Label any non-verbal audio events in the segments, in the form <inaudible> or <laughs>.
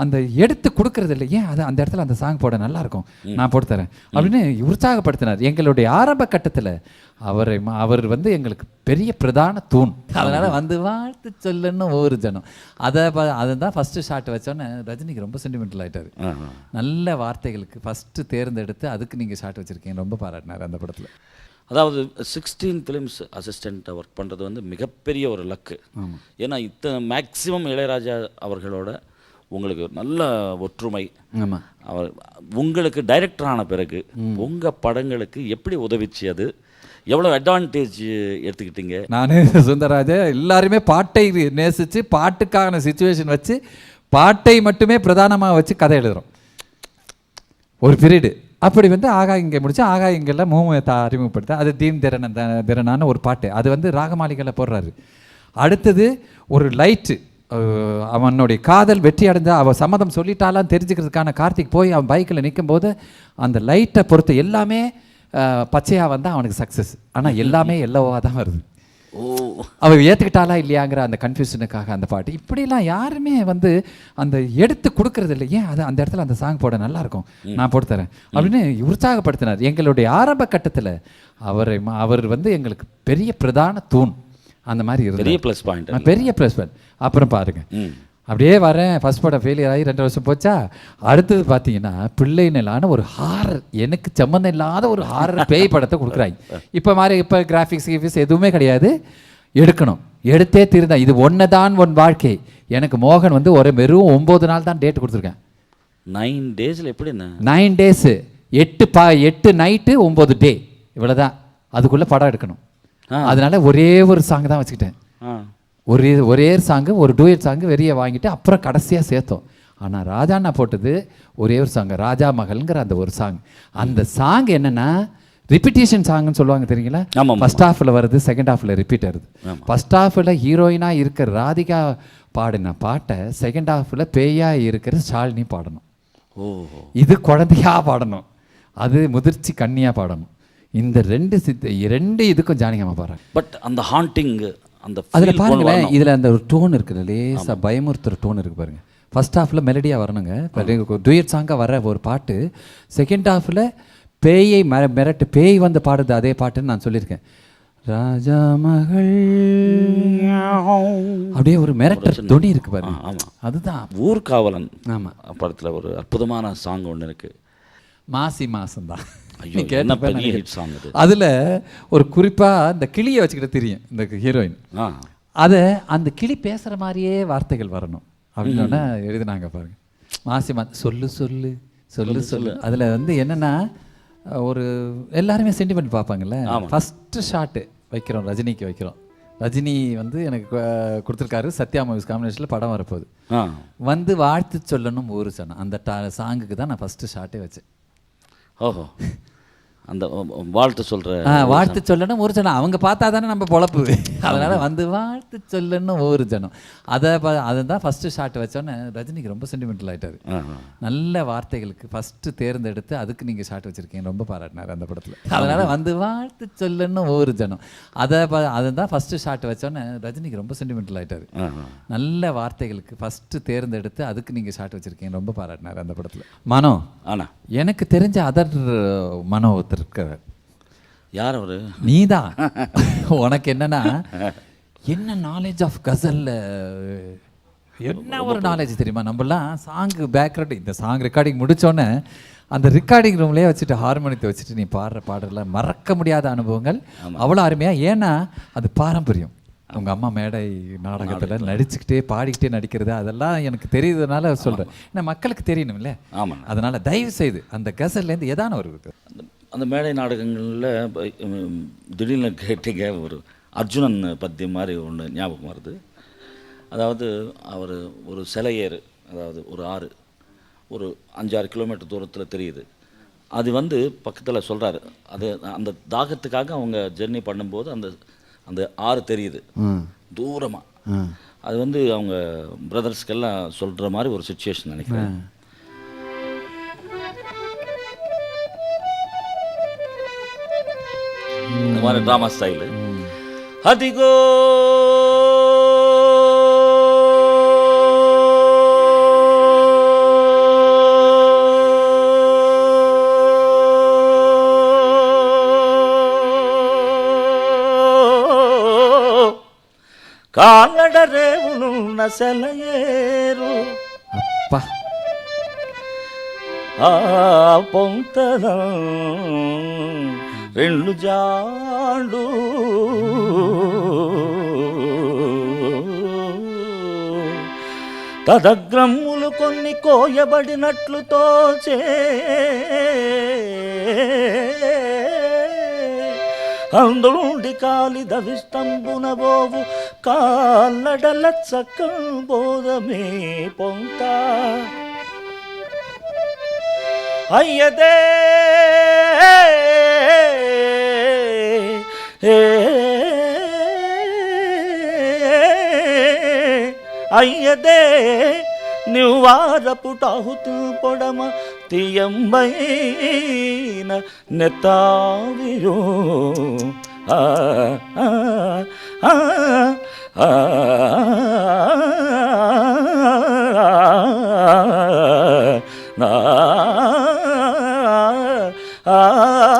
அந்த எடுத்து கொடுக்கறது இல்லை. ஏன்? அது அந்த இடத்துல அந்த சாங் போட நல்லா இருக்கும். நான் போட்டு தரேன். அப்படின்னு உற்சாகப்படுத்தினார். எங்களுடைய ஆரம்ப கட்டத்தில் அவரை அவர் வந்து எங்களுக்கு பெரிய பிரதான தூண். அதனால வந்து வாழ்த்து சொல்லுன்னு ஒவ்வொரு ஜனம். அதை ப- அதுதான் ஃபர்ஸ்ட் ஷாட் வச்சோன்னே ரஜினிக்கு ரொம்ப சென்டிமெண்டல் ஆயிட்டாரு. ஆஹா. நல்ல வார்த்தைகளுக்கு ஃபர்ஸ்ட் தேர்ந்தெடுத்து அதுக்கு நீங்க ஷாட் வச்சிருக்கீங்க. ரொம்ப பாராட்டினார் அந்த படத்துல. அதாவது சிக்ஸ்டீன் ஃபிலிம்ஸ் அசிஸ்டண்ட்டாக ஒர்க் பண்ணுறது வந்து மிகப்பெரிய ஒரு லக்கு ஏன்னா இத்தனை மேக்ஸிமம் இளையராஜா அவர்களோட உங்களுக்கு நல்ல ஒற்றுமை. அவர் உங்களுக்கு டைரக்டர் ஆன பிறகு உங்கள் படங்களுக்கு எப்படி உதவிச்சு அது? எவ்வளோ அட்வான்டேஜ் எடுத்துக்கிட்டீங்க? நானே சுந்தரராஜ எல்லாருமே பாட்டை நேசிச்சு பாட்டுக்கான சுச்சுவேஷன் வச்சு பாட்டை மட்டுமே பிரதானமாக வச்சு கதை எழுதுறோம். ஒரு பீரியடு அப்படி வந்து ஆகா இங்கே முடிச்சு ஆகா இங்கெல்ல மூமத்தை அறிமுகப்படுத்த. அது தீம் திறன திறனான ஒரு பாட்டு. அது வந்து ராகமாளிகளை போடுறாரு. அடுத்தது ஒரு லைட்டு அவனுடைய காதல் வெற்றி அடைஞ்சா அவ சம்மதம் சொல்லிட்டாலாம் தெரிஞ்சுக்கிறதுக்கான கார்த்திக் போய் அவன் பைக்கில் நிற்கும்போது அந்த லைட்டை பொறுத்து எல்லாமே பச்சையாக வந்தால் அவனுக்கு சக்ஸஸ் ஆனால் எல்லாமே எல்லோவாக தான் வருது. ஓ. அவ ஏத்துக்கிட்டாளா இல்லையாங்கிற அந்த கன்ஃபியூஷனுக்காக அந்த பாட்டு. இப்படிலாம் யாருமே வந்து அந்த எடுத்து கொடுக்கறது இல்லை. ஏன்? அது அந்த இடத்துல அந்த சாங் போட நல்லா இருக்கும். நான் போட்டு தரேன். அப்படின்னு உற்சாகப்படுத்தினார். எங்களுடைய ஆரம்ப கட்டத்தில் அவரை அவர் வந்து எங்களுக்கு பெரிய பிரதான தூண். அந்த மாதிரி பெரிய இருந்தார் ப்ளஸ் பாயிண்ட் பெரிய ப்ளஸ் அப்புறம் பாருங்க. ம். அப்படியே வரேன். ஃபர்ஸ்ட் படம் ஃபெயிலியர் ஆகி ரெண்டு வருஷம் போச்சா? அடுத்தது பார்த்தீங்கன்னா பிள்ளை நிலான ஒரு ஹாரர் எனக்கு சம்மந்தம் இல்லாத ஒரு ஹாரர் பேய் படத்தை கொடுக்குறாங்க இப்போ மாதிரி இப்போ கிராஃபிக்ஸ் கிஃபிக்ஸ் எதுவுமே கிடையாது. எடுக்கணும். எடுத்தே திருந்தா இது ஒன்று தான் உன் வாழ்க்கை. எனக்கு மோகன் வந்து ஒரு வெறும் ஒம்பது நாள் தான் டேட் கொடுத்துருக்கேன். நைன் டேஸில் எப்படி நைன் டேஸு எட்டு பா எட்டு நைட்டு ஒம்பது டே இவ்வளோதான் அதுக்குள்ளே படம் எடுக்கணும். அதனால ஒரே ஒரு சாங் தான் வச்சுக்கிட்டேன். ஒரே ஒரே சாங்கு ஒரு டூயட் சாங்கு வெளியே வாங்கிட்டு அப்புறம் கடைசியாக சேர்த்தோம். ஆனால் ராஜாண்ணா போட்டது ஒரே ஒரு சாங் ராஜா மகள்ங்கிற அந்த ஒரு சாங் அந்த சாங் என்னன்னா ரிப்பிட்டேஷன் சாங்னு சொல்லுவாங்க தெரியுங்களா. ஃபர்ஸ்ட் ஹாஃபில் வருது செகண்ட் ஹாஃபில் ரிப்பீட் வருது ஃபர்ஸ்ட் ஹாஃபில் ஹீரோயினாக இருக்கிற ராதிகா பாடின பாட்டை செகண்ட் ஹாஃபில் பேயா இருக்கிற ஷாலினி பாடணும். ஓ இது குழந்தையா பாடணும். அது முதிர்ச்சி கன்னியா பாடணும். இந்த ரெண்டு சித்த ரெண்டு இதுக்கும் ஜானகியம்மா பாடுறாங்க பட் அந்த ஹாண்டிங் அந்த அதில் பாருங்களேன். இதில் அந்த ஒரு டோன் இருக்குது லேசாக பயமுறுத்துற டோன் இருக்கு பாருங்க. ஃபர்ஸ்ட் ஹாஃபில் மெலடியாக வரணுங்க. டூயட் சாங்காக வர ஒரு பாட்டு. செகண்ட் ஹாஃபில் பேயை மிர மிரட்டு பேய் வந்து பாடுது அதே பாட்டுன்னு நான் சொல்லியிருக்கேன். ராஜா மகள். அப்படியே ஒரு மிரட்டர் துணி இருக்கு பாருங்க. ஆ, ஆமா. அதுதான். ஊர்காவலன் ஆமா. படத்தில் ஒரு அற்புதமான சாங் ஒன்று இருக்கு. மாசி மாசம் அதில் ஒரு குறிப்பாக இந்த கிளியை வச்சுக்கிட்டு தெரியும் இந்த ஹீரோயின் அதை அந்த கிளி பேசுகிற மாதிரியே வார்த்தைகள் வரணும் அப்படின்னு எழுதினாங்க பாருங்க. மாசி மா சொல்லு சொல்லு சொல்லு சொல்லு அதில் வந்து என்னென்னா ஒரு எல்லாருமே சென்டிமெண்ட் பார்ப்பாங்கல்ல. ஃபஸ்ட்டு ஷாட்டு வைக்கிறோம் ரஜினிக்கு வைக்கிறோம். ரஜினி வந்து எனக்கு கொடுத்துருக்காரு சத்யா மூவிஸ் காம்பினேஷனில் படம் வரப்போகுது. வந்து வாழ்த்து சொல்லணும் ஊரு சொன்னேன் அந்த டா சாங்குக்கு தான் நான் ஃபஸ்ட்டு ஷாட்டே வச்சேன். ஓஹோ. அந்த வாழ்த்து சொல்கிற வாழ்த்து சொல்லணும் ஒரு ஜனம். அவங்க பார்த்தா தானே நம்ம பொழப்பு. <laughs> அதனால வந்து வாழ்த்து சொல்லணும் ஒரு ஜனம். அதை ப அதுதான் ஃபஸ்ட்டு ஷாட் வச்சோன்னே ரஜினிக்கு ரொம்ப சென்டிமெண்டல் ஆயிட்டாரு. நல்ல வார்த்தைகளுக்கு ஃபஸ்ட்டு தேர்ந்தெடுத்து அதுக்கு நீங்கள் ஷாட் வச்சிருக்கீங்க. ரொம்ப பாராட்டினார் அந்த படத்தில். அதனால வந்து வாழ்த்து சொல்லணும் ஒரு ஜனம். அதை ப அதுதான் ஃபஸ்ட்டு ஷாட் வச்சோன்னே ரஜினிக்கு ரொம்ப சென்டிமெண்டல் ஆயிட்டாரு. நல்ல வார்த்தைகளுக்கு ஃபஸ்ட்டு தேர்ந்தெடுத்து அதுக்கு நீங்கள் ஷாட் வச்சிருக்கீங்க. ரொம்ப பாராட்டினார் அந்த படத்தில். மனோ ஆனா எனக்கு தெரிஞ்ச அதர் மனோ ஒருத்தர் இருக்கிறார் யார் அவரு? நீதான் உனக்கு என்னன்னா என்ன நாலேஜ் ஆஃப் கசல்ல என்ன ஒரு நாலேஜ் தெரியுமா? நம்மலாம் சாங்கு பேக்ரவுண்ட் இந்த சாங் ரெக்கார்டிங் முடிச்சோன்னே அந்த ரெக்கார்டிங் ரூம்லயே வச்சுட்டு ஹார்மோனியத்தை வச்சுட்டு நீ பாடுற பாடல மறக்க முடியாத அனுபவங்கள். அவ்வளோ அருமையா. ஏன்னா அது பாரம்பரியம். உங்க அம்மா மேடை நாடகத்துல நடிச்சுக்கிட்டே பாடிக்கிட்டே நடிக்கிறது அதெல்லாம் எனக்கு தெரியுதுனால சொல்றேன். ஏன்னா மக்களுக்கு தெரியணும்ல. ஆமாம் அதனால தயவு செய்து அந்த கசல்லேருந்து ஏதான ஒரு அந்த மேடை நாடகங்களில் திடீர்னு கேட்டீங்க ஒரு அர்ஜுனன் பத்தியம் மாதிரி ஒன்று ஞாபகம் வருது. அதாவது அவர் ஒரு சிலையேறு அதாவது ஒரு ஆறு ஒரு அஞ்சாறு கிலோமீட்டர் தூரத்தில் தெரியுது. அது வந்து பக்கத்தில் சொல்கிறாரு அது அந்த தாகத்துக்காக அவங்க ஜெர்னி பண்ணும்போது அந்த அந்த ஆறு தெரியுது. தூரமாக அது வந்து அவங்க பிரதர்ஸ்க்கெல்லாம் சொல்கிற மாதிரி ஒரு சுச்சுவேஷன் நினைக்கிறேன். இந்த மாதிரி ட்ராமா ஸ்டைலு அதிகோ ಕಾಲಡರೆ ಉಳುಣ ಸೆಲೆಯೇರು ಅಪ್ಪ ಆ ಪೊಂತದ రెండు జాడు తదగ్రమ్ములు కొన్ని కోయబడినట్లు తోచే. అందుండి కాలి దవిష్టంబున బోవు కాల్లడల చక్కం బోధమే పొంత. అయ్యదే! అయ్యదే నివారపుటాహుతు పొడమ తీయంబైన నెత్తావియో ఆ ఆ ఆ ఆ నా ఆ ఆ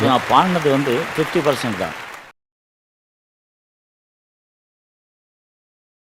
அதாவது நான் பாடினது வந்து ஃபிஃப்டி பர்சன்ட் தான்.